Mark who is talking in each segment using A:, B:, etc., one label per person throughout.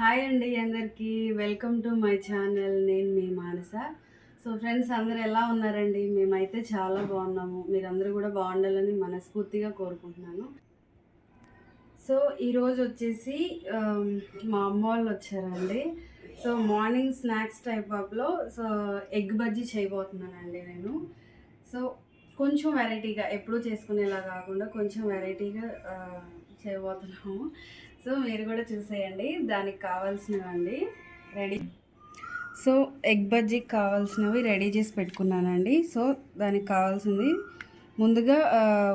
A: Hi అండి అందరికీ. Welcome to my channel. నేను మీ మానస. సో ఫ్రెండ్స్ అందరూ ఎలా ఉన్నారండి? మేమైతే చాలా బాగున్నాము. మీరందరూ కూడా బాగుండాలని మనస్ఫూర్తిగా కోరుకుంటున్నాను. సో ఈరోజు వచ్చేసి మా అమ్మ వాళ్ళు వచ్చారండి. సో మార్నింగ్ స్నాక్స్ టైప్ అప్లో సో ఎగ్ బజ్జీ చేయబోతున్నానండి నేను. సో కొంచెం వెరైటీగా ఎప్పుడూ చేసుకునేలా కాకుండా కొంచెం వెరైటీగా చేయబోతున్నాము. సో మీరు కూడా చూసేయండి. దానికి కావాల్సినవండి. రెడీ. సో ఎగ్ బజ్జీకి కావాల్సినవి రెడీ చేసి పెట్టుకున్నానండి. సో దానికి కావాల్సింది ముందుగా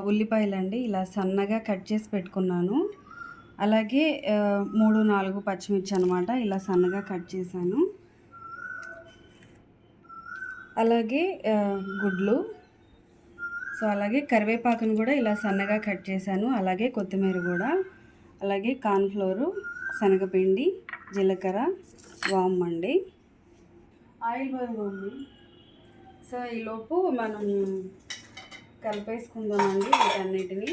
A: ఉల్లిపాయలండి. ఇలా సన్నగా కట్ చేసి పెట్టుకున్నాను. అలాగే మూడు నాలుగు పచ్చిమిర్చి అనమాట ఇలా సన్నగా కట్ చేశాను. అలాగే గుడ్లు. సో అలాగే కరివేపాకును కూడా ఇలా సన్నగా కట్ చేశాను. అలాగే కొత్తిమీర కూడా. అలాగే కార్న్ఫ్లోరు శనగపిండి జీలకర్ర వామ్ అండి. ఆయిల్ బాయ్ మమ్మీ సో ఈలోపు మనం కలిపేసుకుందామండి వీటన్నిటిని.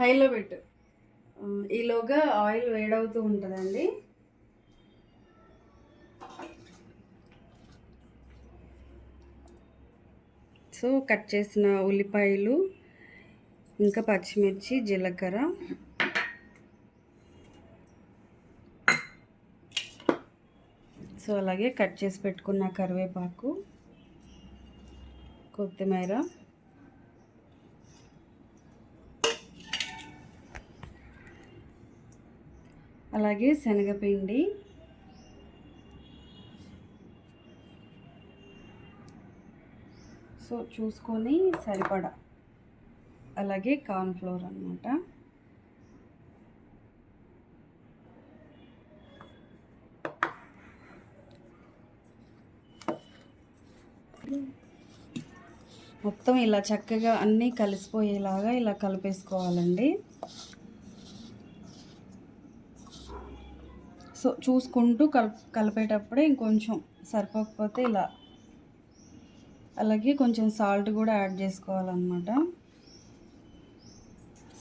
A: హైలో పెట్టు. ఈలోగా ఆయిల్ వేడవుతూ ఉంటుందండి. సో కట్ చేసిన ఉల్లిపాయలు ఇంకా పచ్చిమిర్చి జీలకర్ర. సో అలాగే కట్ చేసి పెట్టుకున్న కరివేపాకు కొత్తిమీర. అలాగే శనగపిండి. సో చూసుకొని సరిపడా. అలాగే కార్న్ఫ్లోర్ అనమాట మొత్తం ఇలా చక్కగా అన్నీ కలిసిపోయేలాగా ఇలా కలిపేసుకోవాలండి. సో చూసుకుంటూ కల్ కలిపేటప్పుడే ఇంకొంచెం సరిపోకపోతే ఇలా అలాగే కొంచెం సాల్ట్ కూడా యాడ్ చేసుకోవాలన్నమాట.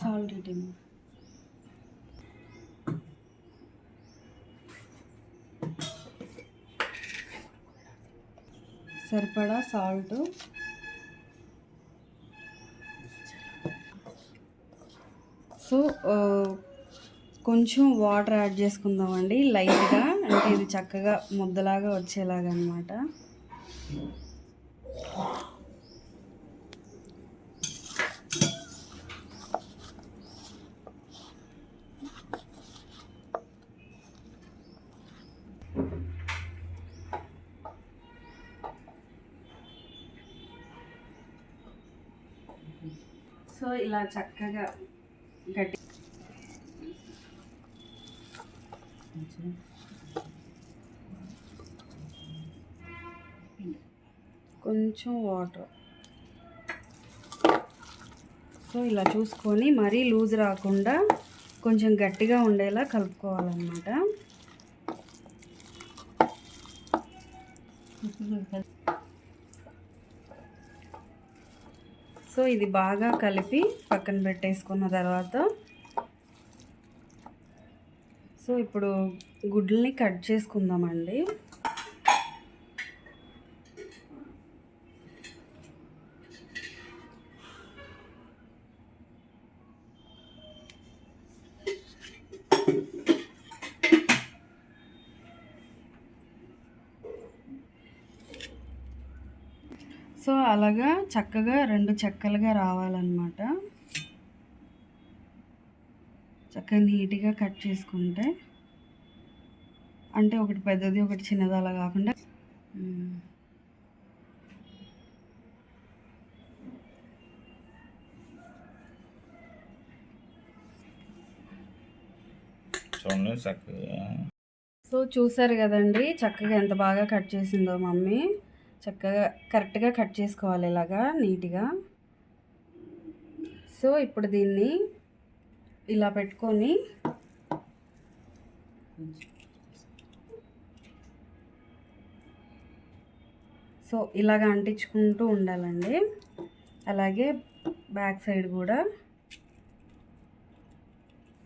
A: సాల్ట్ ఇటింగ్ సరిపడా సాల్ట్. సో కొంచెం వాటర్ యాడ్ చేసుకుందామండి లైట్గా. అంటే ఇది చక్కగా ముద్దలాగా వచ్చేలాగా అనమాట సో ఇలా చక్కగా గట్టి కొంచెం వాటర్. సో ఇలా చూసుకొని మరీ లూజ్ రాకుండా కొంచెం గట్టిగా ఉండేలా కలుపుకోవాలన్నమాట. సో ఇది బాగా కలిపి పక్కన పెట్టేసుకున్న తర్వాత సో ఇప్పుడు గుడ్లని కట్ చేసుకుందామండి. సో అలాగా చక్కగా రెండు చెక్కలుగా రావాలన్నమాట. చక్కగా నీట్గా కట్ చేసుకుంటే అంటే ఒకటి పెద్దది ఒకటి చిన్నది అలా కాకుండా సో చూసారు కదండి చక్కగా ఎంత బాగా కట్ చేసిందో మమ్మీ. చక్కగా కరెక్ట్గా కట్ చేసుకోవాలి ఇలాగా నీట్గా. సో ఇప్పుడు దీన్ని ఇలా పెట్టుకొని సో ఇలాగ అంటించుకుంటూ ఉండాలండి. అలాగే బ్యాక్ సైడ్ కూడా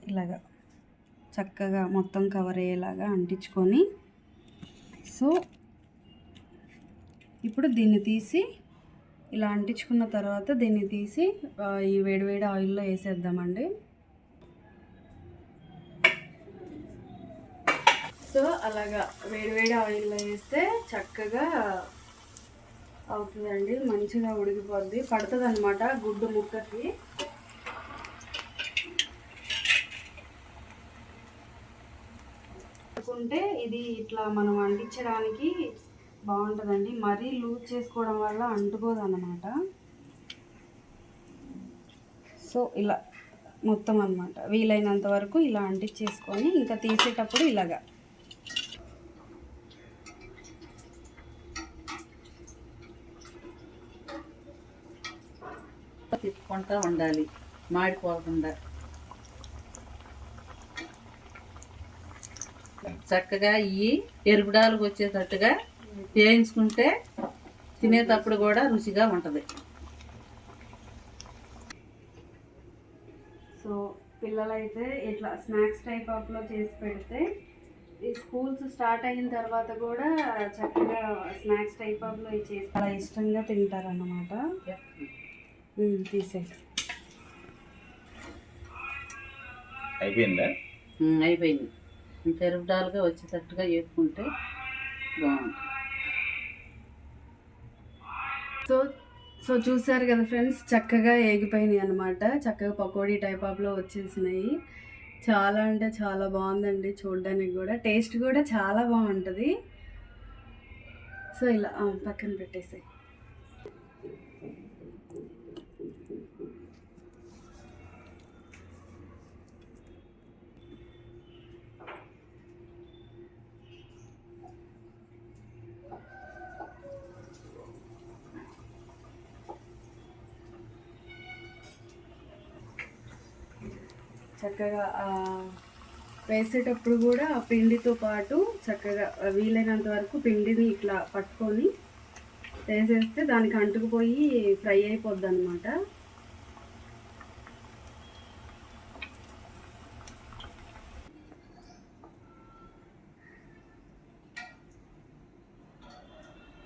A: ఇలాగా చక్కగా మొత్తం కవర్ అయ్యేలాగా అంటించుకొని సో ఇప్పుడు దీన్ని తీసి ఇలా అంటించుకున్న తర్వాత దీన్ని తీసి ఈ వేడివేడి ఆయిల్లో వేసేద్దామండి. సో అలాగా వేడివేడి ఆయిల్లో వేస్తే చక్కగా అవుతుందండి. మంచిగా ఉడికిపోద్ది. పడుతుంది అనమాట గుడ్డు ముక్కకి. అనుకుంటే ఇది ఇట్లా మనం అంటించడానికి బాగుంటుందండి. మరీ లూజ్ చేసుకోవడం వల్ల అంటుకోదు అనమాట సో ఇలా మొత్తం అన్నమాట. వీలైనంత వరకు ఇలా అంటించేసుకొని ఇంకా తీసేటప్పుడు ఇలాగా.
B: తిప్పుకుంటూ ఉండాలి మాడిపోకుండా. చక్కగా ఇవి ఎరుపుడాలకు వచ్చేటట్టుగా వేయించుకుంటే తినేటప్పుడు కూడా రుచిగా ఉంటుంది.
A: సో పిల్లలైతే ఇట్లా స్నాక్స్ టైప్ ఆఫ్లో చేసి పెడితే ఈ స్కూల్స్ స్టార్ట్ అయిన తర్వాత కూడా చక్కగా స్నాక్స్ టైప్ ఆఫ్లో చేసి చాలా ఇష్టంగా తింటారన్నమాట. తీసే
C: అయిపోయిందా?
B: అయిపోయింది. ఇంకా ఎరుపుడాలుగా వచ్చేటట్టుగా వేపుకుంటే బాగుంటుంది.
A: సో సో చూసారు కదా ఫ్రెండ్స్ చక్కగా ఏగిపోయినాయి అనమాట చక్కగా పకోడీ టైప్ ఆఫ్లో వచ్చేసినాయి. చాలా అంటే చాలా బాగుందండి చూడడానికి కూడా. టేస్ట్ కూడా చాలా బాగుంటుంది. సో ఇలా పక్కన పెట్టేసి చక్కగా వేసేటప్పుడు కూడా ఆ పిండితో పాటు చక్కగా వీలైనంత వరకు పిండిని ఇట్లా పట్టుకొని వేసేస్తే దానికి అంటుకుపోయి ఫ్రై అయిపోద్ది అనమాట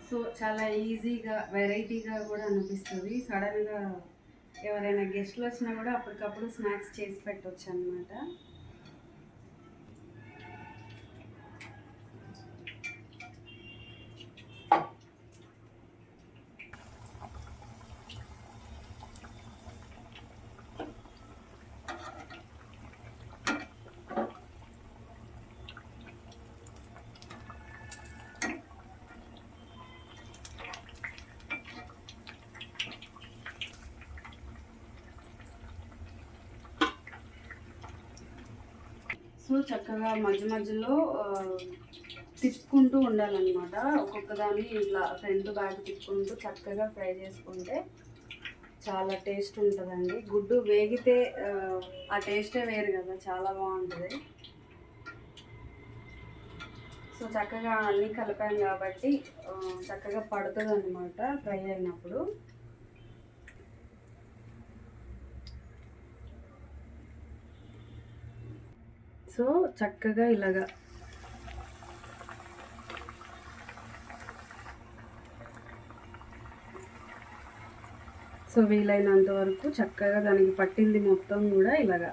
A: సో చాలా ఈజీగా వెరైటీగా కూడా అనిపిస్తుంది. సడన్గా ఎవరైనా గెస్ట్లు వచ్చినా కూడా అప్పటికప్పుడు స్నాక్స్ చేసి పెట్టవచ్చు అనమాట సో చక్కగా మధ్య మధ్యలో తిప్పుకుంటూ ఉండాలన్నమాట. ఒక్కొక్క దాన్ని ఇట్లా ఫ్రంట్ బ్యాక్ తిప్పుకుంటూ చక్కగా ఫ్రై చేసుకుంటే చాలా టేస్ట్ ఉంటుందండి. గుడ్డు వేగితే ఆ, టేస్టే వేరు కదా చాలా బాగుంటుంది. సో చక్కగా అన్నీ కలిపాం కాబట్టి చక్కగా పడుతుంది అనమాట ఫ్రై అయినప్పుడు. సో చక్కగా ఇలాగా. సో వీలైనంత వరకు చక్కగా దానికి పట్టింది మొత్తం కూడా ఇలాగా.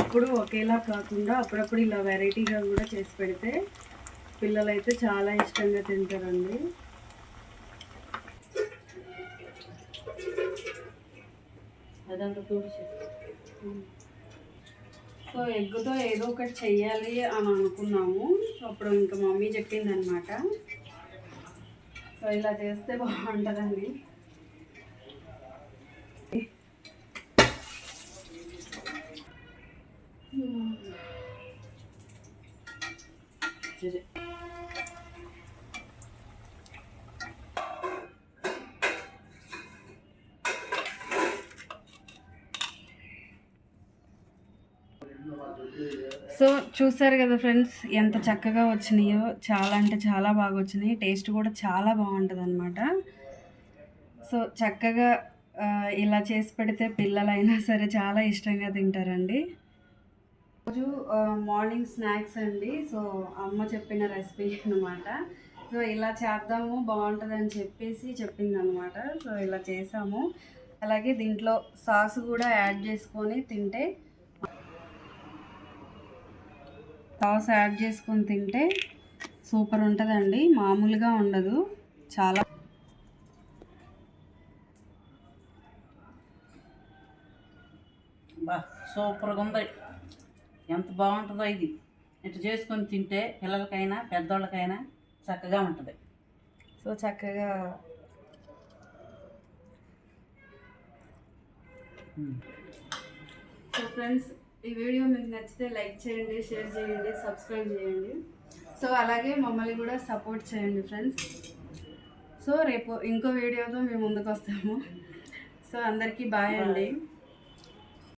A: ఎప్పుడు ఒకేలా కాకుండా అప్పుడప్పుడు ఇలా వెరైటీగా కూడా చేసి పెడితే పిల్లలైతే చాలా ఇష్టంగా తింటారండి. సో ఎగ్గుతో ఏదో ఒకటి చెయ్యాలి అని అనుకున్నాము. అప్పుడు ఇంకా మమ్మీ చెప్పింది అనమాట సో ఇలా చేస్తే బాగుంటుందండి
B: సరే
A: సో చూసారు కదా ఫ్రెండ్స్ ఎంత చక్కగా వచ్చినాయో. చాలా అంటే చాలా బాగా వచ్చినాయి. టేస్ట్ కూడా చాలా బాగుంటుంది అనమాట సో చక్కగా ఇలా చేసి పెడితే పిల్లలైనా సరే చాలా ఇష్టంగా తింటారండి. రోజు మార్నింగ్ స్నాక్స్ అండి. సో అమ్మ చెప్పిన రెసిపీ అనమాట సో ఇలా చేద్దాము బాగుంటుందని చెప్పేసి చెప్పింది అనమాట సో ఇలా చేసాము. అలాగే దీంట్లో సాస్ కూడా యాడ్ చేసుకొని తింటే సాస్ యాడ్ చేసుకొని తింటే సూపర్ ఉంటుందండి. మామూలుగా ఉండదు. చాలా
B: బా సూపర్గా ఉంది. ఎంత బాగుంటుందో ఇది. ఇట్లా చేసుకొని తింటే పిల్లలకైనా పెద్దోళ్ళకైనా చక్కగా ఉంటుంది.
A: సో చక్కగా సో ఫ్రెండ్స్ ఈ వీడియో మీకు నచ్చితే లైక్ చేయండి షేర్ చేయండి సబ్స్క్రైబ్ చేయండి. సో అలాగే మమ్మల్ని కూడా సపోర్ట్ చేయండి ఫ్రెండ్స్. సో రేపు ఇంకో వీడియోతో మేము ముందుకు వస్తాము. సో అందరికీ బాయ్ అండి.